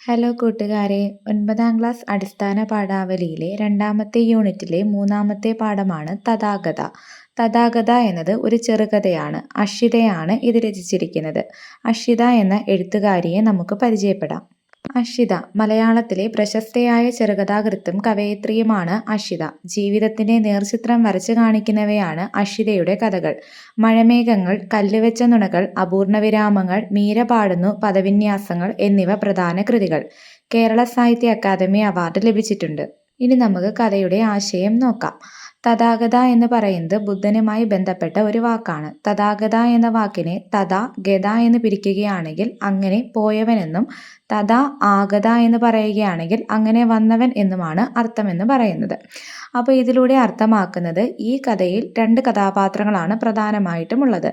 Hello കൂട്ടുകാരെ. ഒൻപതാം class അടിസ്ഥാന പാഠാവലിയിലെ രണ്ടാമത്തെ യൂണിറ്റിലെ മൂന്നാമത്തെ പാഠമാണ് തഥാഗത. തഥാഗത എന്നത് ഒരു ചെറുകഥയാണ്. അഷിതയാണ് ഇത് രചിച്ചിരിക്കുന്നത്. അഷിത എന്ന എഴുത്തുകാരിയെ നമുക്ക് പരിചയപ്പെടാം. അഷിത മലയാളത്തിലെ പ്രശസ്തയായ ചെറുകഥാകൃത്തും കവയിത്രിയുമാണ് അഷിത. ജീവിതത്തിന്റെ നേർചിത്രം വരച്ചു കാണിക്കുന്നവയാണ് അഷിതയുടെ കഥകൾ. മഴമേഘങ്ങൾ കല്ലുവെച്ച നുണകൾ അപൂർണവിരാമങ്ങൾ മീര പാടുന്നു പദവിന്യാസങ്ങൾ എന്നിവ പ്രധാന കൃതികൾ. കേരള സാഹിത്യ അക്കാദമി അവാർഡ് ലഭിച്ചിട്ടുണ്ട്. ഇനി നമുക്ക് കഥയുടെ ആശയം നോക്കാം. തഥാഗത എന്ന് പറയുന്നത് ബുദ്ധനുമായി ബന്ധപ്പെട്ട ഒരു വാക്കാണ്. തഥാഗത എന്ന വാക്കിനെ തഥാ ഗത എന്ന് പിരിക്കുകയാണെങ്കിൽ അങ്ങനെ പോയവനെന്നും തഥാ ആഗത എന്ന് പറയുകയാണെങ്കിൽ അങ്ങനെ വന്നവൻ എന്നുമാണ് അർത്ഥമെന്ന് പറയുന്നത്. അപ്പോൾ ഇതിലൂടെ അർത്ഥമാക്കുന്നത് ഈ കഥയിൽ രണ്ട് കഥാപാത്രങ്ങളാണ് പ്രധാനമായിട്ടും ഉള്ളത്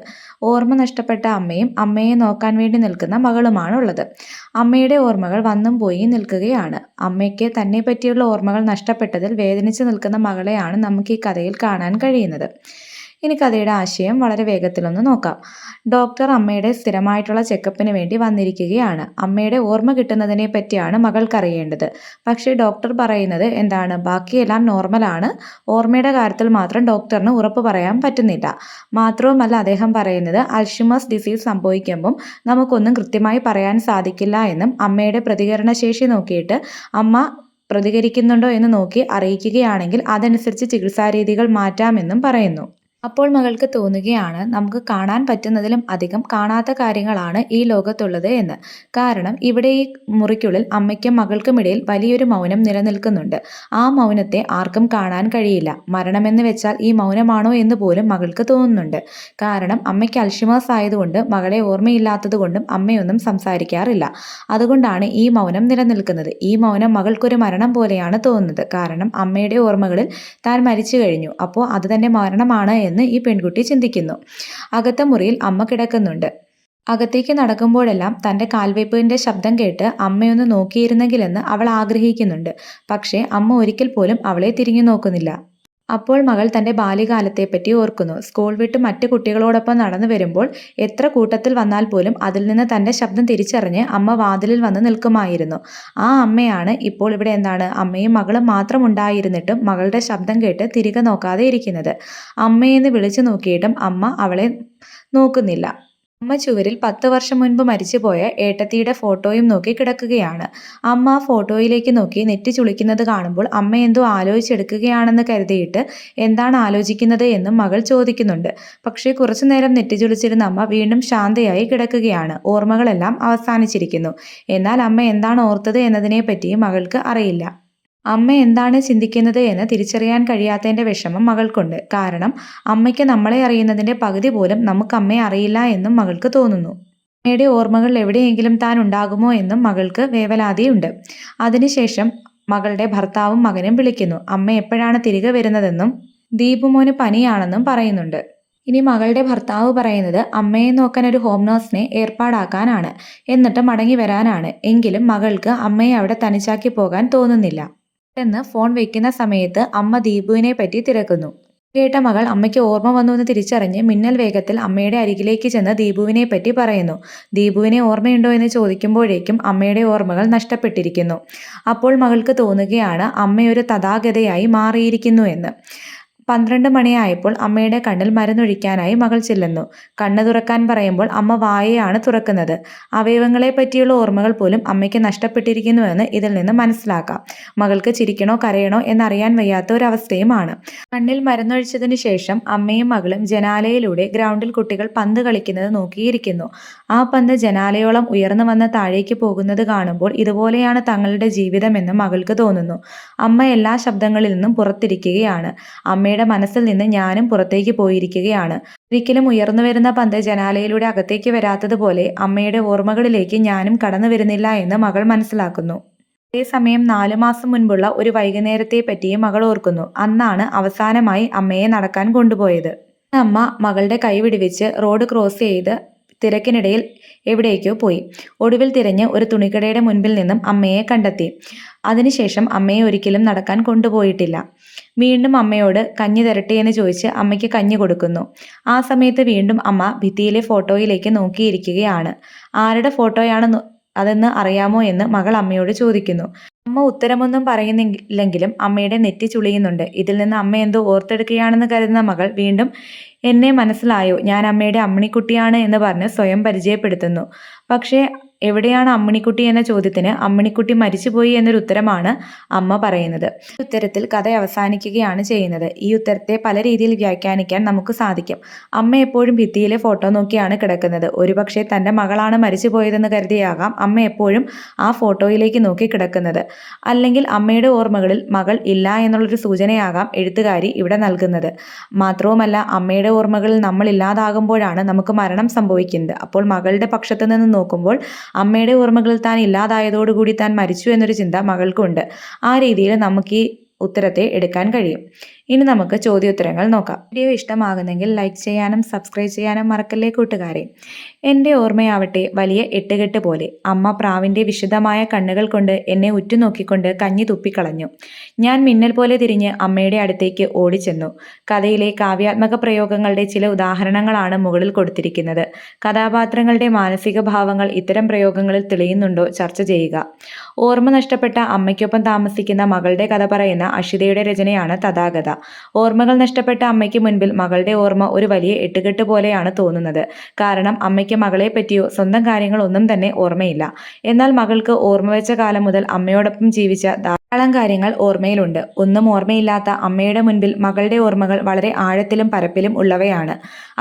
ഓർമ്മ നഷ്ടപ്പെട്ട അമ്മയും അമ്മയെ നോക്കാൻ വേണ്ടി നിൽക്കുന്ന മകളുമാണ് ഉള്ളത് അമ്മയുടെ ഓർമ്മകൾ വന്നും പോയി നിൽക്കുകയാണ്. അമ്മയ്ക്ക് തന്നെ പറ്റിയുള്ള ഓർമ്മകൾ നഷ്ടപ്പെട്ടതിൽ വേദനിച്ചു നിൽക്കുന്ന മകളെയാണ് നമുക്ക് ഈ കഥയിൽ കാണാൻ കഴിയുന്നത്. ഇനി കഥയുടെ ആശയം വളരെ വേഗത്തിലൊന്ന് നോക്കാം. ഡോക്ടർ അമ്മയുടെ സ്ഥിരമായിട്ടുള്ള ചെക്കപ്പിന് വേണ്ടി വന്നിരിക്കുകയാണ്. അമ്മയുടെ ഓർമ്മ കിട്ടുന്നതിനെ പറ്റിയാണ് മകൾക്കറിയേണ്ടത്. പക്ഷേ ഡോക്ടർ പറയുന്നത് എന്താണ്? ബാക്കിയെല്ലാം നോർമലാണ് ഓർമ്മയുടെ കാര്യത്തിൽ മാത്രം ഡോക്ടറിന് ഉറപ്പ് പറയാൻ പറ്റുന്നില്ല. മാത്രവുമല്ല അദ്ദേഹം പറയുന്നത് അൽഷിമസ് ഡിസീസ് സംഭവിക്കുമ്പം നമുക്കൊന്നും കൃത്യമായി പറയാൻ സാധിക്കില്ല എന്നും അമ്മയുടെ പ്രതികരണ ശേഷി നോക്കിയിട്ട് അമ്മ പ്രതികരിക്കുന്നുണ്ടോ എന്ന് നോക്കി അറിയിക്കുകയാണെങ്കിൽ അതനുസരിച്ച് ചികിത്സാരീതികൾ മാറ്റാമെന്നും പറയുന്നു. അപ്പോൾ മകൾക്ക് തോന്നുകയാണ് നമുക്ക് കാണാൻ പറ്റുന്നതിലും അധികം കാണാത്ത കാര്യങ്ങളാണ് ഈ ലോകത്തുള്ളത് എന്ന്. കാരണം ഇവിടെ ഈ മുറിക്കുള്ളിൽ അമ്മയ്ക്കും മകൾക്കുമിടയിൽ വലിയൊരു മൗനം നിലനിൽക്കുന്നുണ്ട്. ആ മൗനത്തെ ആർക്കും കാണാൻ കഴിയില്ല. മരണമെന്ന് വെച്ചാൽ ഈ മൗനമാണോ എന്ന് പോലും മകൾക്ക് തോന്നുന്നുണ്ട്. കാരണം അമ്മയ്ക്ക് അൽഷിമാസ് ആയതുകൊണ്ട് മകളെ ഓർമ്മയില്ലാത്തതുകൊണ്ടും അമ്മയൊന്നും സംസാരിക്കാറില്ല. അതുകൊണ്ടാണ് ഈ മൗനം നിലനിൽക്കുന്നത്. ഈ മൗനം മകൾക്കൊരു മരണം പോലെയാണ് തോന്നുന്നത്. കാരണം അമ്മയുടെ ഓർമ്മകളിൽ താൻ മരിച്ചു കഴിഞ്ഞു. അപ്പോൾ അത് തന്നെ മരണമാണ് എന്ന് ഈ പെൺകുട്ടി ചിന്തിക്കുന്നു. അകത്തെ മുറിയിൽ അമ്മ കിടക്കുന്നുണ്ട്. അകത്തേക്ക് നടക്കുമ്പോഴെല്ലാം തന്റെ കാൽവയ്പ്പിന്റെ ശബ്ദം കേട്ട് അമ്മയൊന്ന് നോക്കിയിരുന്നെങ്കിലെന്ന് അവൾ ആഗ്രഹിക്കുന്നുണ്ട്. പക്ഷേ അമ്മ ഒരിക്കൽ പോലും അവളെ തിരിഞ്ഞു നോക്കുന്നില്ല അപ്പോൾ മകൾ തന്റെ ബാല്യകാലത്തെപ്പറ്റി ഓർക്കുന്നു. സ്കൂൾ വിട്ട് മറ്റു കുട്ടികളോടൊപ്പം നടന്നു വരുമ്പോൾ എത്ര കൂട്ടത്തിൽ വന്നാൽ പോലും അതിൽ നിന്ന് തന്റെ ശബ്ദം തിരിച്ചറിഞ്ഞ് അമ്മ വാതിലിൽ വന്ന് നിൽക്കുമായിരുന്നു. ആ അമ്മയാണ് ഇപ്പോൾ ഇവിടെ എന്താണ് അമ്മയും മകളും മാത്രം ഉണ്ടായിരുന്നിട്ടും മകളുടെ ശബ്ദം കേട്ട് തിരികെ നോക്കാതെ ഇരിക്കുന്നത്. അമ്മയെന്ന് വിളിച്ചു നോക്കിയിട്ടും അമ്മ അവളെ നോക്കുന്നില്ല. അമ്മ ചുവരിൽ പത്ത് വർഷം മുൻപ് മരിച്ചുപോയ ഏട്ടത്തിയുടെ ഫോട്ടോയും നോക്കി കിടക്കുകയാണ്. അമ്മ ആ ഫോട്ടോയിലേക്ക് നോക്കി നെറ്റി ചുളിക്കുന്നത് കാണുമ്പോൾ അമ്മ എന്തോ ആലോചിച്ചെടുക്കുകയാണെന്ന് കരുതിയിട്ട് എന്താണ് ആലോചിക്കുന്നത് എന്നും മകൾ ചോദിക്കുന്നുണ്ട്. പക്ഷേ കുറച്ചു നേരം നെറ്റി ചുളിച്ചിരുന്ന അമ്മ വീണ്ടും ശാന്തയായി കിടക്കുകയാണ്. ഓർമ്മകളെല്ലാം അവസാനിച്ചിരിക്കുന്നു. എന്നാൽ അമ്മ എന്താണ് ഓർത്തത് എന്നതിനെപ്പറ്റി മകൾക്ക് അറിയില്ല. അമ്മ എന്താണ് ചിന്തിക്കുന്നത് എന്ന് തിരിച്ചറിയാൻ കഴിയാത്തതിന്റെ വിഷമം മകൾക്കുണ്ട്. കാരണം അമ്മയ്ക്ക് നമ്മളെ അറിയുന്നതിന്റെ പകുതി പോലും നമുക്ക് അമ്മയെ അറിയില്ല എന്നും മകൾക്ക് തോന്നുന്നു. അമ്മയുടെ ഓർമ്മകൾ എവിടെയെങ്കിലും താൻ ഉണ്ടാകുമോ എന്നും മകൾക്ക് വേവലാതിയുണ്ട്. അതിനുശേഷം മകളുടെ ഭർത്താവും മകനും വിളിക്കുന്നു. അമ്മ എപ്പോഴാണ് തിരികെ വരുന്നതെന്നും ദീപുമോന് പനിയാണെന്നും പറയുന്നുണ്ട്. ഇനി മകളുടെ ഭർത്താവ് പറയുന്നത് അമ്മയെ നോക്കാൻ ഒരു ഹോം നേഴ്സിനെ ഏർപ്പാടാക്കാനാണ്. എന്നിട്ട് മടങ്ങി വരാനാണ്. എങ്കിലും മകൾക്ക് അമ്മയെ അവിടെ തനിച്ചാക്കി പോകാൻ തോന്നുന്നില്ല. പെട്ടെന്ന് ഫോൺ വെക്കുന്ന സമയത്ത് അമ്മ ദീപുവിനെ പറ്റി തിരക്കുന്നു. കേട്ട മകൾ അമ്മയ്ക്ക് ഓർമ്മ വന്നു എന്ന് തിരിച്ചറിഞ്ഞ് മിന്നൽ വേഗത്തിൽ അമ്മയുടെ അരികിലേക്ക് ചെന്ന് ദീപുവിനെ പറ്റി പറയുന്നു. ദീപുവിനെ ഓർമ്മയുണ്ടോ എന്ന് ചോദിക്കുമ്പോഴേക്കും അമ്മയുടെ ഓർമ്മകൾ നഷ്ടപ്പെട്ടിരിക്കുന്നു. അപ്പോൾ മകൾക്ക് തോന്നുകയാണ് അമ്മയൊരു തഥാഗതയായി മാറിയിരിക്കുന്നു എന്ന്. പന്ത്രണ്ട് മണിയായപ്പോൾ അമ്മയുടെ കണ്ണിൽ മരുന്നൊഴിക്കാനായി മകൾ ചെല്ലുന്നു. കണ്ണ് തുറക്കാൻ പറയുമ്പോൾ അമ്മ വായയാണ് തുറക്കുന്നത്. അവയവങ്ങളെ പറ്റിയുള്ള ഓർമ്മകൾ പോലും അമ്മയ്ക്ക് നഷ്ടപ്പെട്ടിരിക്കുന്നുവെന്ന് ഇതിൽ നിന്ന് മനസ്സിലാക്കാം. മകൾക്ക് ചിരിക്കണോ കരയണോ എന്നറിയാൻ വയ്യാത്ത ഒരവസ്ഥയുമാണ്. കണ്ണിൽ മരുന്നൊഴിച്ചതിന് ശേഷം അമ്മയും മകളും ജനാലയിലൂടെ ഗ്രൗണ്ടിൽ കുട്ടികൾ പന്ത് കളിക്കുന്നത് നോക്കിയിരിക്കുന്നു. ആ പന്ത് ജനാലയോളം ഉയർന്നു വന്ന് താഴേക്ക് പോകുന്നത് കാണുമ്പോൾ ഇതുപോലെയാണ് തങ്ങളുടെ ജീവിതമെന്ന് മകൾക്ക് തോന്നുന്നു. അമ്മ എല്ലാ ശബ്ദങ്ങളിൽ നിന്നും പുറത്തിരിക്കുകയാണ്. അമ്മയുടെ അമ്മയുടെ മനസ്സിൽ നിന്ന് ഞാനും പുറത്തേക്ക് പോയിരിക്കുകയാണ്. ഒരിക്കലും ഉയർന്നു വരുന്ന പന്ത് ജനാലയിലൂടെ അകത്തേക്ക് വരാത്തതുപോലെ അമ്മയുടെ ഓർമ്മകളിലേക്ക് ഞാനും കടന്നു വരുന്നില്ല എന്ന് മകൾ മനസ്സിലാക്കുന്നു. അതേസമയം നാലു മാസം മുൻപുള്ള ഒരു വൈകുന്നേരത്തെ പറ്റിയും മകൾ ഓർക്കുന്നു. അന്നാണ് അവസാനമായി അമ്മയെ നടക്കാൻ കൊണ്ടുപോയത്. അമ്മ മകളുടെ കൈ വിടുവിച്ച് റോഡ് ക്രോസ് ചെയ്ത് തിരക്കിനിടയിൽ എവിടേക്കോ പോയി. ഒടുവിൽ തിരഞ്ഞ് ഒരു തുണിക്കടയുടെ മുൻപിൽ നിന്നും അമ്മയെ കണ്ടെത്തി. അതിനുശേഷം അമ്മയെ ഒരിക്കലും നടക്കാൻ കൊണ്ടുപോയിട്ടില്ല. വീണ്ടും അമ്മയോട് കഞ്ഞി തരട്ടെ എന്ന് ചോദിച്ച് അമ്മയ്ക്ക് കഞ്ഞി കൊടുക്കുന്നു. ആ സമയത്ത് വീണ്ടും അമ്മ ഭിത്തിയിലെ ഫോട്ടോയിലേക്ക് നോക്കിയിരിക്കുകയാണ്. ആരുടെ ഫോട്ടോയാണ് അതെന്ന് അറിയാമോ എന്ന് മകൾ അമ്മയോട് ചോദിക്കുന്നു. അമ്മ ഉത്തരമൊന്നും പറയുന്നില്ലെങ്കിലും അമ്മയുടെ നെറ്റി ചുളിയുന്നുണ്ട്. ഇതിൽ നിന്ന് അമ്മ എന്തോ ഓർത്തെടുക്കുകയാണെന്ന് കരുതുന്ന മകൾ വീണ്ടും എന്നെ മനസ്സിലായോ ഞാൻ അമ്മയുടെ അമ്മിണിക്കുട്ടിയാണ് എന്ന് പറഞ്ഞ് സ്വയം പരിചയപ്പെടുത്തുന്നു. പക്ഷേ എവിടെയാണ് അമ്മിണിക്കുട്ടി എന്ന ചോദ്യത്തിന് അമ്മിണിക്കുട്ടി മരിച്ചുപോയി എന്നൊരു ഉത്തരമാണ് അമ്മ പറയുന്നത്. ഉത്തരത്തിൽ കഥ അവസാനിക്കുകയാണ് ചെയ്യുന്നത്. ഈ ഉത്തരത്തെ പല രീതിയിൽ വ്യാഖ്യാനിക്കാൻ നമുക്ക് സാധിക്കും. അമ്മ എപ്പോഴും ഭിത്തിയിലെ ഫോട്ടോ നോക്കിയാണ് കിടക്കുന്നത്. ഒരുപക്ഷെ തന്റെ മകളാണ് മരിച്ചുപോയതെന്ന് കരുതിയാകാം അമ്മ എപ്പോഴും ആ ഫോട്ടോയിലേക്ക് നോക്കി കിടക്കുന്നത്. അല്ലെങ്കിൽ അമ്മയുടെ ഓർമ്മകളിൽ മകൾ ഇല്ല എന്നുള്ളൊരു സൂചനയാകാം എഴുത്തുകാരി ഇവിടെ നൽകുന്നത്. മാത്രവുമല്ല അമ്മയുടെ ഓർമ്മകളിൽ നമ്മൾ ഇല്ലാതാകുമ്പോഴാണ് നമുക്ക് മരണം സംഭവിക്കുന്നത്. അപ്പോൾ മകളുടെ പക്ഷത്ത് നിന്ന് നോക്കുമ്പോൾ അമ്മയുടെ ഓർമ്മകളിൽ താൻ ഇല്ലാതായതോടുകൂടി താൻ മരിച്ചു എന്നൊരു ചിന്ത മകൾക്കുണ്ട്. ആ രീതിയിൽ നമുക്ക് ഈ ഉത്തരത്തെ എടുക്കാൻ കഴിയും. ഇനി നമുക്ക് ചോദ്യോത്തരങ്ങൾ നോക്കാം. വീഡിയോ ഇഷ്ടമാകുന്നെങ്കിൽ ലൈക്ക് ചെയ്യാനും സബ്സ്ക്രൈബ് ചെയ്യാനും മറക്കല്ലേ കൂട്ടുകാരെ. എന്റെ ഓർമ്മയാവട്ടെ വലിയ എട്ടുകെട്ട് പോലെ അമ്മ പ്രാവിന്റെ വിശദമായ കണ്ണുകൾ കൊണ്ട് എന്നെ ഉറ്റുനോക്കിക്കൊണ്ട് കഞ്ഞി തുപ്പിക്കളഞ്ഞു. ഞാൻ മിന്നൽ പോലെ തിരിഞ്ഞ് അമ്മയുടെ അടുത്തേക്ക് ഓടിച്ചെന്നു. കഥയിലെ കാവ്യാത്മക പ്രയോഗങ്ങളുടെ ചില ഉദാഹരണങ്ങളാണ് മുകളിൽ കൊടുത്തിരിക്കുന്നത്. കഥാപാത്രങ്ങളുടെ മാനസിക ഭാവങ്ങൾ ഇത്തരം പ്രയോഗങ്ങളിൽ തെളിയുന്നുണ്ടോ ചർച്ച ചെയ്യുക. ഓർമ്മ നഷ്ടപ്പെട്ട അമ്മയ്ക്കൊപ്പം താമസിക്കുന്ന മകളുടെ കഥ പറയുന്ന അഷിതയുടെ രചനയാണ് തഥാഗത. ഓർമ്മകൾ നഷ്ടപ്പെട്ട അമ്മയ്ക്ക് മുൻപിൽ മകളുടെ ഓർമ്മ ഒരു വലിയ എട്ടുകെട്ട് പോലെയാണ് തോന്നുന്നത്. കാരണം അമ്മയ്ക്ക് മകളെ പറ്റിയോ സ്വന്തം കാര്യങ്ങളൊന്നും തന്നെ ഓർമ്മയില്ല. എന്നാൽ മകൾക്ക് ഓർമ്മ വെച്ച കാലം മുതൽ അമ്മയോടൊപ്പം ജീവിച്ച ധാരാളം കാര്യങ്ങൾ ഓർമ്മയിലുണ്ട്. ഒന്നും ഓർമ്മയില്ലാത്ത അമ്മയുടെ മുൻപിൽ മകളുടെ ഓർമ്മകൾ വളരെ ആഴത്തിലും പരപ്പിലും ഉള്ളവയാണ്.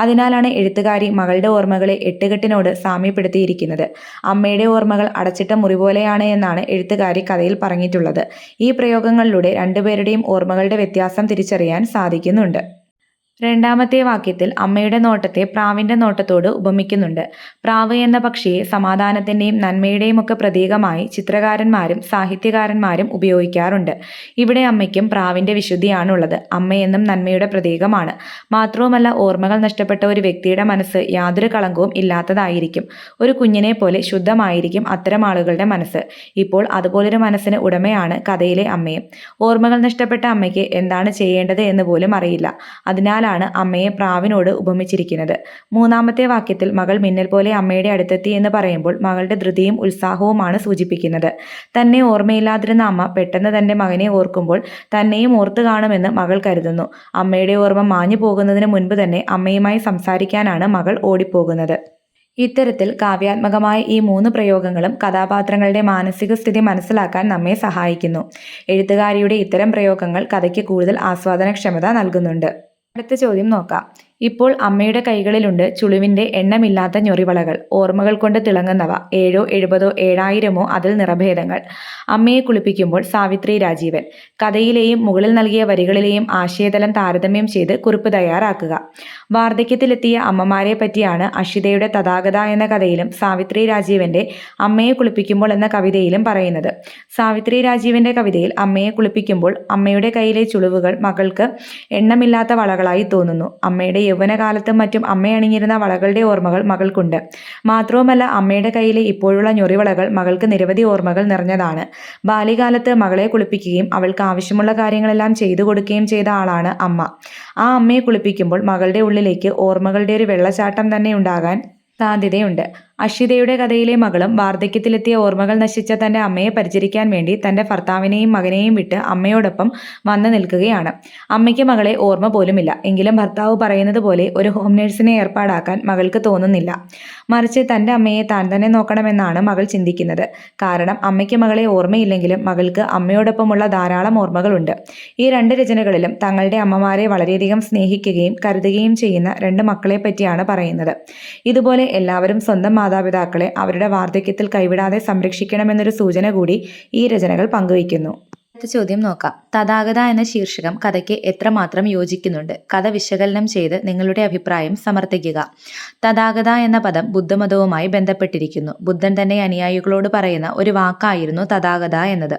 അതിനാലാണ് എഴുത്തുകാരി മകളുടെ ഓർമ്മകളെ എട്ടുകെട്ടിനോട് സാമ്യപ്പെടുത്തിയിരിക്കുന്നത്. അമ്മയുടെ ഓർമ്മകൾ അടച്ചിട്ട മുറി പോലെയാണ് എന്നാണ് എഴുത്തുകാരി കഥയിൽ പറഞ്ഞിട്ടുള്ളത്. ഈ പ്രയോഗങ്ങളിലൂടെ രണ്ടുപേരുടെയും ഓർമ്മകളുടെ വ്യത്യാസം തിരിച്ചറിയാൻ സാധിക്കുന്നുണ്ട്. രണ്ടാമത്തെ വാക്യത്തിൽ അമ്മയുടെ നോട്ടത്തെ പ്രാവിന്റെ നോട്ടത്തോട് ഉപമിക്കുന്നുണ്ട്. പ്രാവ് എന്ന പക്ഷിയെ സമാധാനത്തിന്റെയും നന്മയുടെയും ഒക്കെ പ്രതീകമായി ചിത്രകാരന്മാരും സാഹിത്യകാരന്മാരും ഉപയോഗിക്കാറുണ്ട്. ഇവിടെ അമ്മയ്ക്കും പ്രാവിന്റെ വിശുദ്ധിയാണുള്ളത്. അമ്മയെന്നും നന്മയുടെ പ്രതീകമാണ്. മാത്രവുമല്ല ഓർമ്മകൾ നഷ്ടപ്പെട്ട ഒരു വ്യക്തിയുടെ മനസ്സ് യാതൊരു കളങ്കവും ഇല്ലാത്തതായിരിക്കും. ഒരു കുഞ്ഞിനെ പോലെ ശുദ്ധമായിരിക്കും അത്തരം ആളുകളുടെ മനസ്സ്. ഇപ്പോൾ അതുപോലൊരു മനസ്സിന് ഉടമയാണ് കഥയിലെ അമ്മയും. ഓർമ്മകൾ നഷ്ടപ്പെട്ട അമ്മയ്ക്ക് എന്താണ് ചെയ്യേണ്ടത് എന്ന് പോലും അറിയില്ല. അതിനാൽ അതിനാലാണ് അമ്മയെ പ്രാവിനോട് ഉപമിച്ചിരിക്കുന്നത്. മൂന്നാമത്തെ വാക്യത്തിൽ മകൾ മിന്നൽ പോലെ അമ്മയുടെ അടുത്തെത്തി എന്ന് പറയുമ്പോൾ മകളുടെ ധൃതിയും ഉത്സാഹവുമാണ് സൂചിപ്പിക്കുന്നത്. തന്നെ ഓർമ്മയില്ലാതിരുന്ന അമ്മ പെട്ടെന്ന് തന്റെ മകനെ ഓർക്കുമ്പോൾ തന്നെയും ഓർത്തു കാണുമെന്ന് മകൾ കരുതുന്നു. അമ്മയുടെ ഓർമ്മ മാഞ്ഞു പോകുന്നതിന് മുൻപ് തന്നെ അമ്മയുമായി സംസാരിക്കാനാണ് മകൾ ഓടിപ്പോകുന്നത്. ഇത്തരത്തിൽ കാവ്യാത്മകമായ ഈ മൂന്ന് പ്രയോഗങ്ങളും കഥാപാത്രങ്ങളുടെ മാനസിക സ്ഥിതി മനസ്സിലാക്കാൻ നമ്മെ സഹായിക്കുന്നു. എഴുത്തുകാരിയുടെ ഇത്തരം പ്രയോഗങ്ങൾ കഥയ്ക്ക് കൂടുതൽ ആസ്വാദനക്ഷമത നൽകുന്നുണ്ട്. അടുത്ത ചോദ്യം നോക്കാം. ഇപ്പോൾ അമ്മയുടെ കൈകളിലുണ്ട് ചുളിവിന്റെ എണ്ണമില്ലാത്ത ഞൊറിവളകൾ. ഓർമ്മകൾ കൊണ്ട് തിളങ്ങുന്നവ. ഏഴോ എഴുപതോ ഏഴായിരമോ അതിൽ നിറഭേദങ്ങൾ. അമ്മയെ കുളിപ്പിക്കുമ്പോൾ സാവിത്രി രാജീവൻ. കഥയിലെയും മുകളിൽ നൽകിയ വരികളിലെയും ആശയതലം താരതമ്യം ചെയ്ത് കുറിപ്പ് തയ്യാറാക്കുക. വാർദ്ധക്യത്തിലെത്തിയ അമ്മമാരെ പറ്റിയാണ് അഷിതയുടെ തഥാഗത എന്ന കഥയിലും സാവിത്രി രാജീവന്റെ അമ്മയെ കുളിപ്പിക്കുമ്പോൾ എന്ന കവിതയിലും പറയുന്നത്. സാവിത്രി രാജീവന്റെ കവിതയിൽ അമ്മയെ കുളിപ്പിക്കുമ്പോൾ അമ്മയുടെ കയ്യിലെ ചുളിവുകൾ മകൾക്ക് എണ്ണമില്ലാത്ത വളകളായി തോന്നുന്നു. അമ്മയുടെ യൗവനകാലത്തും മറ്റും അമ്മയണിഞ്ഞിരുന്ന വളകളുടെ ഓർമ്മകൾ മകൾക്കുണ്ട്. മാത്രവുമല്ല അമ്മയുടെ കയ്യിലെ ഇപ്പോഴുള്ള ഞൊറിവളകൾ മകൾക്ക് നിരവധി ഓർമ്മകൾ നിറഞ്ഞതാണ്. ബാല്യകാലത്ത് മകളെ കുളിപ്പിക്കുകയും അവൾക്ക് ആവശ്യമുള്ള കാര്യങ്ങളെല്ലാം ചെയ്തു കൊടുക്കുകയും ചെയ്ത ആളാണ് അമ്മ. ആ അമ്മയെ കുളിപ്പിക്കുമ്പോൾ മകളുടെ ഉള്ളിലേക്ക് ഓർമ്മകളുടെ ഒരു വെള്ളച്ചാട്ടം തന്നെ ഉണ്ടാകാൻ സാധ്യതയുണ്ട്. അഷിതയുടെ കഥയിലെ മകളും വാർദ്ധക്യത്തിലെത്തിയ ഓർമ്മകൾ നശിച്ച തന്റെ അമ്മയെ പരിചരിക്കാൻ വേണ്ടി തന്റെ ഭർത്താവിനെയും മകനെയും വിട്ട് അമ്മയോടൊപ്പം വന്നു നിൽക്കുകയാണ്. അമ്മയ്ക്ക് മകളെ ഓർമ്മ പോലുമില്ല. എങ്കിലും ഭർത്താവ് പറയുന്നത് പോലെ ഒരു ഹോം നേഴ്സിനെ ഏർപ്പാടാക്കാൻ മകൾക്ക് തോന്നുന്നില്ല. മറിച്ച് തന്റെ അമ്മയെ താൻ തന്നെ നോക്കണമെന്നാണ് മകൾ ചിന്തിക്കുന്നത്. കാരണം അമ്മയ്ക്ക് മകളെ ഓർമ്മയില്ലെങ്കിലും മകൾക്ക് അമ്മയോടൊപ്പമുള്ള ധാരാളം ഓർമ്മകളുണ്ട്. ഈ രണ്ട് രചനകളിലും തങ്ങളുടെ അമ്മമാരെ വളരെയധികം സ്നേഹിക്കുകയും കരുതുകയും ചെയ്യുന്ന രണ്ട് മക്കളെ പറ്റിയാണ് പറയുന്നത്. ഇതുപോലെ എല്ലാവരും സ്വന്തം മാതാപിതാക്കളെ അവരുടെ വാർദ്ധക്യത്തിൽ കൈവിടാതെ സംരക്ഷിക്കണമെന്നൊരു സൂചന കൂടി ഈ രചനകൾ പങ്കുവയ്ക്കുന്നു. അടുത്ത ചോദ്യം നോക്കാം. തഥാഗത എന്ന ശീർഷകം കഥയ്ക്ക് എത്രമാത്രം യോജിക്കുന്നുണ്ട്? കഥ വിശകലനം ചെയ്ത് നിങ്ങളുടെ അഭിപ്രായം സമർത്ഥിക്കുക. തഥാഗത എന്ന പദം ബുദ്ധമതവുമായി ബന്ധപ്പെട്ടിരിക്കുന്നു. ബുദ്ധൻ തന്നെ അനുയായികളോട് പറയുന്ന ഒരു വാക്കായിരുന്നു തഥാഗത എന്നത്.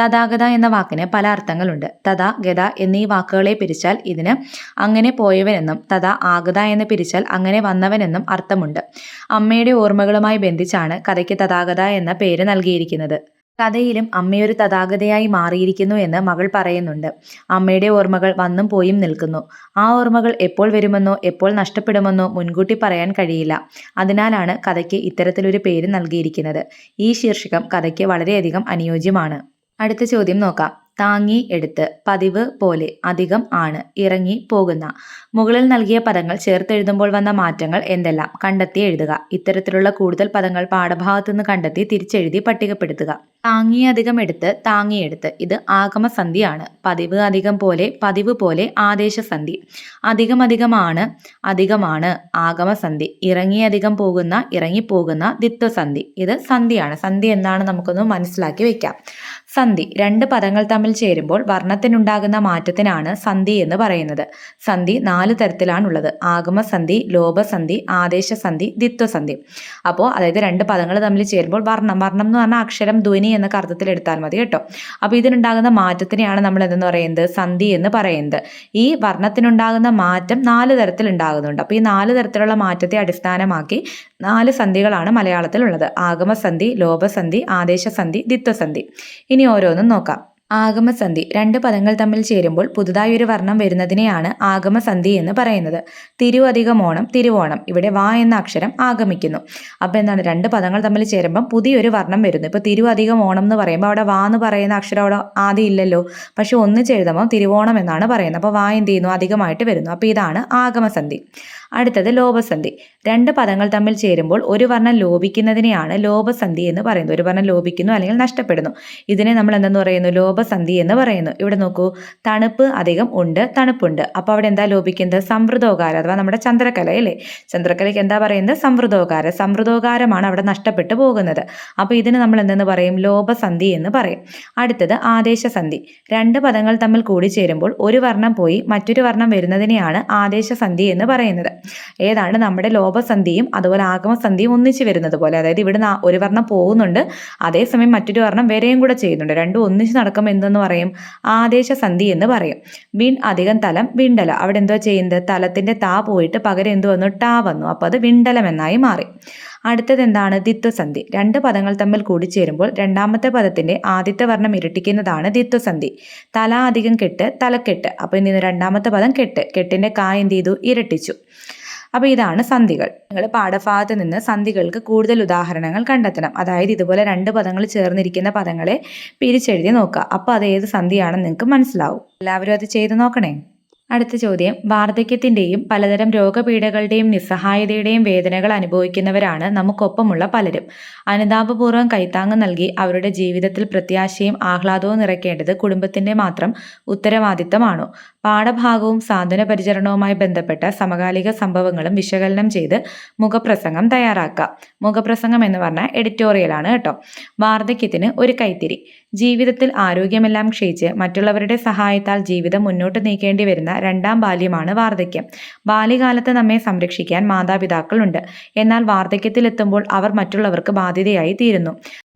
തഥാഗത എന്ന വാക്കിന് പല അർത്ഥങ്ങളുണ്ട്. തഥാ ഗത എന്നീ വാക്കുകളെ പിരിച്ചാൽ ഇതിന് അങ്ങനെ പോയവനെന്നും തഥാ ആഗത എന്ന് പിരിച്ചാൽ അങ്ങനെ വന്നവനെന്നും അർത്ഥമുണ്ട്. അമ്മയുടെ ഓർമ്മകളുമായി ബന്ധിച്ചാണ് കഥയ്ക്ക് തഥാഗത എന്ന പേര് നൽകിയിരിക്കുന്നത്. കഥയിലും അമ്മയൊരു തഥാഗതയായി മാറിയിരിക്കുന്നു എന്ന് മകൾ പറയുന്നുണ്ട്. അമ്മയുടെ ഓർമ്മകൾ വന്നും പോയും നിൽക്കുന്നു. ആ ഓർമ്മകൾ എപ്പോൾ വരുമെന്നോ എപ്പോൾ നഷ്ടപ്പെടുമെന്നോ മുൻകൂട്ടി പറയാൻ കഴിയില്ല. അതിനാലാണ് കഥയ്ക്ക് ഇത്തരത്തിലൊരു പേര് നൽകിയിരിക്കുന്നത്. ഈ ശീർഷകം കഥയ്ക്ക് വളരെയധികം അനുയോജ്യമാണ്. അടുത്ത ചോദ്യം നോക്കാം. താങ്ങി എടുത്ത് പതിവ് പോലെ അധികം ആണ് ഇറങ്ങി പോകുന്ന. മുകളിൽ നൽകിയ പദങ്ങൾ ചേർത്തെഴുതുമ്പോൾ വന്ന മാറ്റങ്ങൾ എന്തെല്ലാം? കണ്ടെത്തി എഴുതുക. ഇത്തരത്തിലുള്ള കൂടുതൽ പദങ്ങൾ പാഠഭാഗത്തു നിന്ന് കണ്ടെത്തി തിരിച്ചെഴുതി പട്ടികപ്പെടുത്തുക. താങ്ങി അധികം എടുത്ത് താങ്ങിയെടുത്ത് ഇത് ആഗമസന്ധിയാണ്. പതിവ് അധികം പോലെ പതിവ് പോലെ ആദേശസന്ധി. അധികം അധികമാണ് അധികമാണ് ആഗമസന്ധി. ഇറങ്ങി അധികം പോകുന്ന ഇറങ്ങിപ്പോകുന്ന ദിത്വസന്ധി. ഇത് സന്ധിയാണ്. സന്ധി എന്താണ് നമുക്കൊന്ന് മനസ്സിലാക്കി വെക്കാം. സന്ധി. രണ്ട് പദങ്ങൾ തമ്മിൽ ചേരുമ്പോൾ വർണത്തിനുണ്ടാകുന്ന മാറ്റത്തിനാണ് സന്ധി എന്ന് പറയുന്നത്. സന്ധി നാല് തരത്തിലാണുള്ളത്. ആഗമസന്ധി ലോപസന്ധി ആദേശസന്ധി ദിത്വസന്ധി അപ്പോൾ അതായത് രണ്ട് പദങ്ങൾ തമ്മിൽ ചേരുമ്പോൾ വർണം. വർണം എന്ന് പറഞ്ഞാൽ അക്ഷരം ധ്വനി എന്ന അർത്ഥത്തിൽ എടുത്താൽ മതി കേട്ടോ. അപ്പോൾ ഇതിനുണ്ടാകുന്ന മാറ്റത്തിനെയാണ് നമ്മൾ എന്തെന്ന് പറയുന്നത്? സന്ധി എന്ന് പറയുന്നത്. ഈ വർണത്തിനുണ്ടാകുന്ന മാറ്റം നാല് തരത്തിൽ ഉണ്ടാകുന്നുണ്ട്. അപ്പോൾ ഈ നാല് തരത്തിലുള്ള മാറ്റത്തെ അടിസ്ഥാനമാക്കി നാല് സന്ധികളാണ് മലയാളത്തിലുള്ളത്. ആഗമസന്ധി ലോപസന്ധി ആദേശസന്ധി ദിത്വസന്ധി ഇനി ഓരോന്നും നോക്കാം. ആഗമസന്ധി. രണ്ട് പദങ്ങൾ തമ്മിൽ ചേരുമ്പോൾ പുതുതായി ഒരു വർണം വരുന്നതിനെയാണ് ആഗമസന്ധി എന്ന് പറയുന്നത്. തിരു അധികം ഓണം തിരുവോണം. ഇവിടെ വാ എന്ന അക്ഷരം ആഗമിക്കുന്നു. അപ്പോൾ എന്താണ്? രണ്ട് പദങ്ങൾ തമ്മിൽ ചേരുമ്പം പുതിയൊരു വർണം വരുന്നു. ഇപ്പോൾ തിരു അധികം ഓണം എന്ന് പറയുമ്പോൾ അവിടെ വാ എന്ന് പറയുന്ന അക്ഷരം അവിടെ ആദ്യം ഇല്ലല്ലോ. പക്ഷെ ഒന്ന് എഴുതുമ്പോൾ തിരുവോണം എന്നാണ് പറയുന്നത്. അപ്പോൾ വാ എന്ത് ചെയ്യുന്നു? അധികമായിട്ട് വരുന്നു. അപ്പോൾ ഇതാണ് ആഗമസന്ധി. അടുത്തത് ലോപസന്ധി. രണ്ട് പദങ്ങൾ തമ്മിൽ ചേരുമ്പോൾ ഒരു വർണം ലോപിക്കുന്നതിനെയാണ് ലോപസന്ധി എന്ന് പറയുന്നത്. ഒരു വർണം ലോപിക്കുന്നു അല്ലെങ്കിൽ നഷ്ടപ്പെടുന്നു. ഇതിനെ നമ്മൾ എന്തെന്ന് പറയുന്നു? ലോപസന്ധി എന്ന് പറയുന്നു. ഇവിടെ നോക്കൂ തണുപ്പ് അധികം ഉണ്ട് തണുപ്പുണ്ട്. അപ്പോൾ അവിടെ എന്താ ലോപിക്കുന്നത്? സമൃദ്ധോകാരം അഥവാ നമ്മുടെ ചന്ദ്രകല അല്ലേ ചന്ദ്രകലയ്ക്ക് എന്താ പറയുന്നത്? സമൃദ്ധോകാരം. സമൃദ്ധോകാരമാണ് അവിടെ നഷ്ടപ്പെട്ടു പോകുന്നത്. അപ്പോൾ ഇതിന് നമ്മൾ എന്തെന്ന് പറയും? ലോപസന്ധി എന്ന് പറയും. അടുത്തത് ആദേശസന്ധി. രണ്ട് പദങ്ങൾ തമ്മിൽ കൂടി ചേരുമ്പോൾ ഒരു വർണം പോയി മറ്റൊരു വർണം വരുന്നതിനെയാണ് ആദേശസന്ധി എന്ന് പറയുന്നത്. ഏതാണ്? നമ്മുടെ ലോപസന്ധിയും അതുപോലെ ആഗമസന്ധിയും ഒന്നിച്ച് വരുന്നത് പോലെ. അതായത് ഇവിടെ ഒരു വർണം പോകുന്നുണ്ട് അതേസമയം മറ്റൊരു വർണം വരെയും കൂടെ ചെയ്യുന്നുണ്ട്. രണ്ടും ഒന്നിച്ച് നടക്കുമ്പോൾ എന്തെന്ന് പറയും? ആദേശ സന്ധി എന്ന് പറയും. വിൺ അധികം തലം വിണ്ടല. അവിടെ എന്തോ ചെയ്യുന്നത്? തലത്തിന്റെ താ പോയിട്ട് പകരം എന്ത് വന്നു? ടാ വന്നു. അപ്പോൾ അത് വിണ്ടലം എന്നായി മാറി. അടുത്തത് എന്താണ്? ദിത്വസന്ധി. രണ്ട് പദങ്ങൾ തമ്മിൽ കൂടിച്ചേരുമ്പോൾ രണ്ടാമത്തെ പദത്തിന്റെ ആദ്യത്തെ വർണം ഇരട്ടിക്കുന്നതാണ് ദിത്വസന്ധി. തല അധികം കെട്ട് തലക്കെട്ട്. അപ്പോൾ ഇനി രണ്ടാമത്തെ പദം കെട്ട്. കെട്ടിന്റെ കാ എന്ത് ചെയ്തു? ഇരട്ടിച്ചു. അപ്പോൾ ഇതാണ് സന്ധികൾ. നിങ്ങൾ പാഠഭാഗത്ത് നിന്ന് സന്ധികൾക്ക് കൂടുതൽ ഉദാഹരണങ്ങൾ കണ്ടെത്തണം. അതായത് ഇതുപോലെ രണ്ട് പദങ്ങൾ ചേർന്നിരിക്കുന്ന പദങ്ങളെ പിരിച്ചെഴുതി നോക്കുക. അപ്പോൾ അത് ഏത് സന്ധിയാണെന്ന് നിങ്ങൾക്ക് മനസ്സിലാവും. എല്ലാവരും അത് ചെയ്ത് നോക്കണേ. അടുത്ത ചോദ്യം. വാർദ്ധക്യത്തിന്റെയും പലതരം രോഗപീഠകളുടെയും നിസ്സഹായതയുടെയും വേദനകൾ അനുഭവിക്കുന്നവരാണ് നമുക്കൊപ്പമുള്ള പലരും. അനുതാപപൂർവം കൈത്താങ്ങ് നൽകി അവരുടെ ജീവിതത്തിൽ പ്രത്യാശയും ആഹ്ലാദവും നിറയ്ക്കേണ്ടത് കുടുംബത്തിന്റെ മാത്രം ഉത്തരവാദിത്തമാണോ? പാഠഭാഗവും സാന്ത്വന പരിചരണവുമായി ബന്ധപ്പെട്ട സമകാലിക സംഭവങ്ങളും വിശകലനം ചെയ്ത് മുഖപ്രസംഗം തയ്യാറാക്കുക. മുഖപ്രസംഗം എന്ന് പറഞ്ഞാൽ എഡിറ്റോറിയലാണ് കേട്ടോ. വാർദ്ധക്യത്തിന് ഒരു കൈത്തിരി. ജീവിതത്തിൽ ആരോഗ്യമെല്ലാം ക്ഷയിച്ച് മറ്റുള്ളവരുടെ സഹായത്താൽ ജീവിതം മുന്നോട്ട് നീക്കേണ്ടി വരുന്ന രണ്ടാം ബാല്യമാണ് വാർദ്ധക്യം. ബാല്യകാലത്ത് നമ്മെ സംരക്ഷിക്കാൻ മാതാപിതാക്കളുണ്ട്. എന്നാൽ വാർദ്ധക്യത്തിലെത്തുമ്പോൾ അവർ മറ്റുള്ളവർക്ക് ബാധ്യതയായി തീരുന്നു.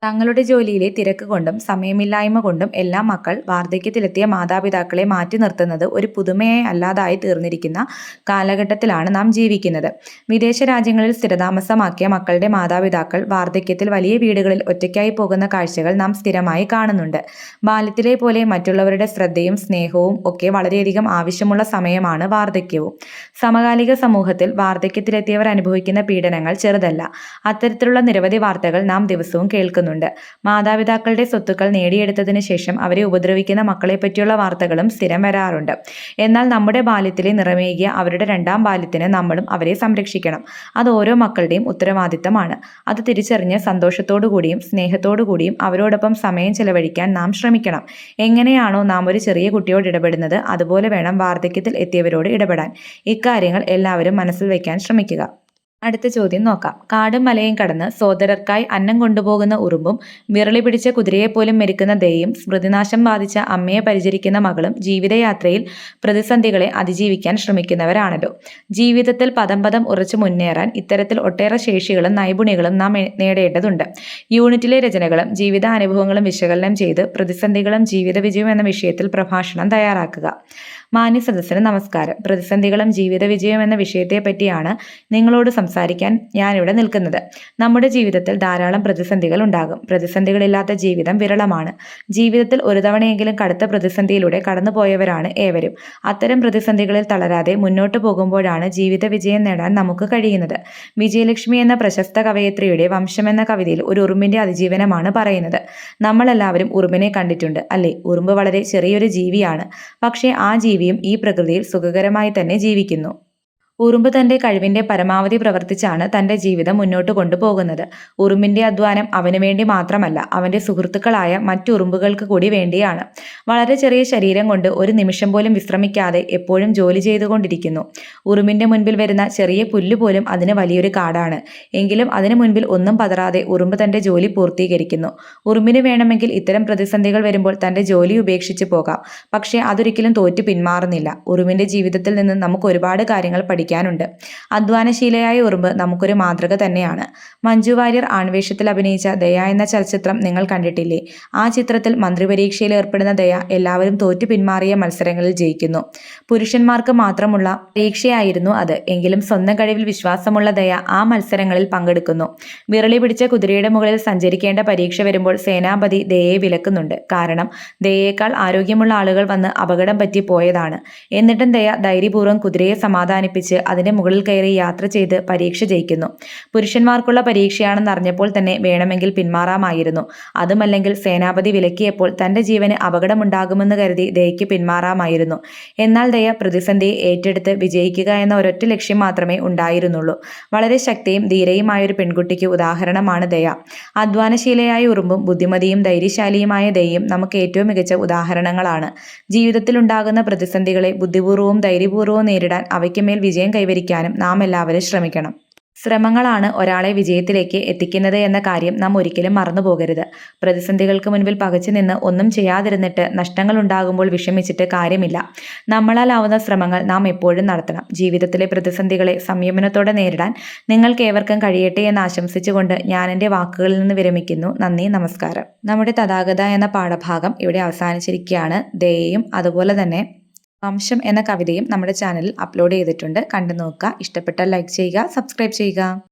തങ്ങളുടെ ജോലിയിലെ തിരക്ക് കൊണ്ടും സമയമില്ലായ്മ കൊണ്ടും എല്ലാ മക്കൾ വാർദ്ധക്യത്തിലെത്തിയ മാതാപിതാക്കളെ മാറ്റി നിർത്തുന്നത് ഒരു പുതുമയെ അല്ലാതായി തീർന്നിരിക്കുന്ന കാലഘട്ടത്തിലാണ് നാം ജീവിക്കുന്നത്. വിദേശ രാജ്യങ്ങളിൽ സ്ഥിരതാമസമാക്കിയ മക്കളുടെ മാതാപിതാക്കൾ വാർദ്ധക്യത്തിൽ വലിയ വീടുകളിൽ ഒറ്റയ്ക്കായി പോകുന്ന കാഴ്ചകൾ നാം സ്ഥിരമായി കാണുന്നുണ്ട്. ബാല്യത്തിലെ പോലെ മറ്റുള്ളവരുടെ ശ്രദ്ധയും സ്നേഹവും ഒക്കെ വളരെയധികം ആവശ്യമുള്ള സമയമാണ് വാർദ്ധക്യവും. സമകാലിക സമൂഹത്തിൽ വാർദ്ധക്യത്തിലെത്തിയവർ അനുഭവിക്കുന്ന പീഡനങ്ങൾ ചെറുതല്ല. അത്തരത്തിലുള്ള നിരവധി വാർത്തകൾ നാം ദിവസവും കേൾക്കുന്നുണ്ട്. പറയുന്നുണ്ട്. മാതാപിതാക്കളുടെ സ്വത്തുക്കൾ നേടിയെടുത്തതിന് ശേഷം അവരെ ഉപദ്രവിക്കുന്ന മക്കളെ പറ്റിയുള്ള വാർത്തകളും സ്ഥിരം വരാറുണ്ട്. എന്നാൽ നമ്മുടെ ബാല്യത്തിലെ നിറമേകിയ അവരുടെ രണ്ടാം ബാല്യത്തിന് നമ്മളും അവരെ സംരക്ഷിക്കണം. അത് ഓരോ മക്കളുടെയും ഉത്തരവാദിത്തമാണ്. അത് തിരിച്ചറിഞ്ഞ് സന്തോഷത്തോടു കൂടിയും സ്നേഹത്തോടു കൂടിയും അവരോടൊപ്പം സമയം ചെലവഴിക്കാൻ നാം ശ്രമിക്കണം. എങ്ങനെയാണോ നാം ഒരു ചെറിയ കുട്ടിയോട് ഇടപെടുന്നത് അതുപോലെ വേണം വാർദ്ധക്യത്തിൽ എത്തിയവരോട് ഇടപെടാൻ. ഇക്കാര്യങ്ങൾ എല്ലാവരും മനസ്സിൽ വയ്ക്കാൻ ശ്രമിക്കുക. അടുത്ത ചോദ്യം നോക്കാം. കാടും മലയും കടന്ന് സോദരർക്കായി അന്നം കൊണ്ടുപോകുന്ന ഉറുമ്പും വിരളി പിടിച്ച കുതിരയെപ്പോലും മെരുക്കുന്ന ദയും സ്മൃതിനാശം ബാധിച്ച അമ്മയെ പരിചരിക്കുന്ന മകളും ജീവിതയാത്രയിൽ പ്രതിസന്ധികളെ അതിജീവിക്കാൻ ശ്രമിക്കുന്നവരാണല്ലോ. ജീവിതത്തിൽ പദം പദം ഉറച്ചു മുന്നേറാൻ ഇത്തരത്തിൽ ഒട്ടേറെ ശേഷികളും നൈപുണ്യങ്ങളും നാം നേടേണ്ടതുണ്ട്. യൂണിറ്റിലെ രചനകളും ജീവിത അനുഭവങ്ങളും വിശകലനം ചെയ്ത് പ്രതിസന്ധികളും ജീവിത വിജയവും എന്ന വിഷയത്തിൽ പ്രഭാഷണം തയ്യാറാക്കുക. മാന്യ സദസ്സിന് നമസ്കാരം. പ്രതിസന്ധികളും ജീവിത വിജയം എന്ന വിഷയത്തെ പറ്റിയാണ് നിങ്ങളോട് സംസാരിക്കാൻ ഞാനിവിടെ നിൽക്കുന്നത്. നമ്മുടെ ജീവിതത്തിൽ ധാരാളം പ്രതിസന്ധികൾ ഉണ്ടാകും. പ്രതിസന്ധികളില്ലാത്ത ജീവിതം വിരളമാണ്. ജീവിതത്തിൽ ഒരു തവണയെങ്കിലും കടുത്ത പ്രതിസന്ധിയിലൂടെ കടന്നുപോയവരാണ് ഏവരും. അത്തരം പ്രതിസന്ധികളിൽ തളരാതെ മുന്നോട്ട് പോകുമ്പോഴാണ് ജീവിത വിജയം നേടാൻ നമുക്ക് കഴിയുന്നത്. വിജയലക്ഷ്മി എന്ന പ്രശസ്ത കവയത്രിയുടെ വംശം എന്ന കവിതയിൽ ഒരു ഉറുമ്പിന്റെ അതിജീവനമാണ് പറയുന്നത്. നമ്മളെല്ലാവരും ഉറുമ്പിനെ കണ്ടിട്ടുണ്ട് അല്ലേ? ഉറുമ്പ് വളരെ ചെറിയൊരു ജീവിയാണ്. പക്ഷേ ആ ജീവിയും ഈ പ്രകൃതിയിൽ സുഖകരമായി തന്നെ ജീവിക്കുന്നു. ഉറുമ്പ് തന്റെ കഴിവിന്റെ പരമാവധി പ്രവർത്തിച്ചാണ് തന്റെ ജീവിതം മുന്നോട്ട് കൊണ്ടുപോകുന്നത്. ഉറുമ്പിന്റെ അധ്വാനം അവന് വേണ്ടി മാത്രമല്ല അവന്റെ സുഹൃത്തുക്കളായ മറ്റു ഉറുമ്പുകൾക്ക് കൂടി വേണ്ടിയാണ്. വളരെ ചെറിയ ശരീരം കൊണ്ട് ഒരു നിമിഷം പോലും വിശ്രമിക്കാതെ എപ്പോഴും ജോലി ചെയ്തുകൊണ്ടിരിക്കുന്നു. ഉറുമ്പിന്റെ മുൻപിൽ വരുന്ന ചെറിയ പുല്ല് പോലും അതിന് വലിയൊരു കാടാണ്. എങ്കിലും അതിനു മുൻപിൽ ഒന്നും പതറാതെ ഉറുമ്പ് തന്റെ ജോലി പൂർത്തീകരിക്കുന്നു. ഉറുമ്പിന് വേണമെങ്കിൽ ഇത്തരം പ്രതിസന്ധികൾ വരുമ്പോൾ തന്റെ ജോലി ഉപേക്ഷിച്ച് പോകാം. പക്ഷേ അതൊരിക്കലും തോറ്റു പിന്മാറുന്നില്ല. ഉറുമ്പിന്റെ ജീവിതത്തിൽ നിന്ന് നമുക്ക് ഒരുപാട് കാര്യങ്ങൾ പഠിക്കാനുണ്ട്. അധ്വാനശീലയായ ഉറുമ്പ് നമുക്കൊരു മാതൃക തന്നെയാണ്. മഞ്ജു വാര്യർ ആൺവേഷത്തിൽ അഭിനയിച്ച ദയ എന്ന ചലച്ചിത്രം നിങ്ങൾ കണ്ടിട്ടില്ലേ? ആ ചിത്രത്തിൽ മന്ത്രിപരീക്ഷയിൽ ഏർപ്പെടുന്ന ദയ എല്ലാവരും തോറ്റു പിന്മാറിയ മത്സരങ്ങളിൽ ജയിക്കുന്നു. പുരുഷന്മാർക്ക് മാത്രമുള്ള പരീക്ഷയായിരുന്നു അത്. എങ്കിലും സ്വന്തം കഴിവിൽ വിശ്വാസമുള്ള ദയ ആ മത്സരങ്ങളിൽ പങ്കെടുക്കുന്നു. വിരളി പിടിച്ച കുതിരയുടെ മുകളിൽ സഞ്ചരിക്കേണ്ട പരീക്ഷ വരുമ്പോൾ സേനാപതി ദയയെ വിലക്കുന്നുണ്ട്. കാരണം ദയയേക്കാൾ ആരോഗ്യമുള്ള ആളുകൾ വന്ന് അപകടം പറ്റി പോയതാണ്. എന്നിട്ടും ദയ ധൈര്യപൂർവം കുതിരയെ സമാധാനിപ്പിച്ച് അതിന്റെ മുകളിൽ കയറി യാത്ര ചെയ്ത് പരീക്ഷ ജയിക്കുന്നു. പുരുഷന്മാർക്കുള്ള പരീക്ഷയാണെന്ന് അറിഞ്ഞപ്പോൾ തന്നെ വേണമെങ്കിൽ പിന്മാറാമായിരുന്നു. അതുമല്ലെങ്കിൽ സേനാപതി വിലക്കിയപ്പോൾ തന്റെ ജീവന് അപകടമുണ്ടാകുമെന്ന് കരുതി ദയയ്ക്ക് പിന്മാറാമായിരുന്നു. എന്നാൽ ദയ പ്രതിസന്ധിയെ ഏറ്റെടുത്ത് വിജയിക്കുക എന്ന ഒരൊറ്റ ലക്ഷ്യം മാത്രമേ ഉണ്ടായിരുന്നുള്ളൂ. വളരെ ശക്തിയും ധീരയുമായ ഒരു പെൺകുട്ടിക്ക് ഉദാഹരണമാണ് ദയ. അധ്വാനശീലയായ ഉറുമ്പും ബുദ്ധിമതിയും ധൈര്യശാലിയുമായ ദയയും നമുക്ക് ഏറ്റവും മികച്ച ഉദാഹരണങ്ങളാണ്. ജീവിതത്തിൽ ഉണ്ടാകുന്ന പ്രതിസന്ധികളെ ബുദ്ധിപൂർവവും ധൈര്യപൂർവവും നേരിടാൻ അവയ്ക്ക് മേൽ വിജയം കൈവരിക്കാനും നാം എല്ലാവരും ശ്രമിക്കണം. ശ്രമങ്ങളാണ് ഒരാളെ വിജയത്തിലേക്ക് എത്തിക്കുന്നത് എന്ന കാര്യം നാം ഒരിക്കലും മറന്നുപോകരുത് പ്രതിസന്ധികൾക്ക് മുൻപിൽ പകച്ചു നിന്ന് ഒന്നും ചെയ്യാതിരുന്നിട്ട് നഷ്ടങ്ങൾ ഉണ്ടാകുമ്പോൾ വിഷമിച്ചിട്ട് കാര്യമില്ല. നമ്മളാലാവുന്ന ശ്രമങ്ങൾ നാം എപ്പോഴും നടത്തണം. ജീവിതത്തിലെ പ്രതിസന്ധികളെ സംയമനത്തോടെ നേരിടാൻ നിങ്ങൾക്ക് ഏവർക്കും കഴിയട്ടെ എന്ന് ആശംസിച്ചുകൊണ്ട് ഞാൻ എന്റെ വാക്കുകളിൽ നിന്ന് വിരമിക്കുന്നു. നന്ദി നമസ്കാരം. നമ്മുടെ തഥാഗത എന്ന പാഠഭാഗം ഇവിടെ അവസാനിച്ചിരിക്കുകയാണ്. ദയയും അതുപോലെ തന്നെ വംശം എന്ന കവിതയും നമ്മുടെ ചാനലിൽ അപ്ലോഡ് ചെയ്തിട്ടുണ്ട്. കണ്ടു നോക്കുക. ഇഷ്ടപ്പെട്ടാൽ ലൈക്ക് ചെയ്യുക സബ്സ്ക്രൈബ് ചെയ്യുക.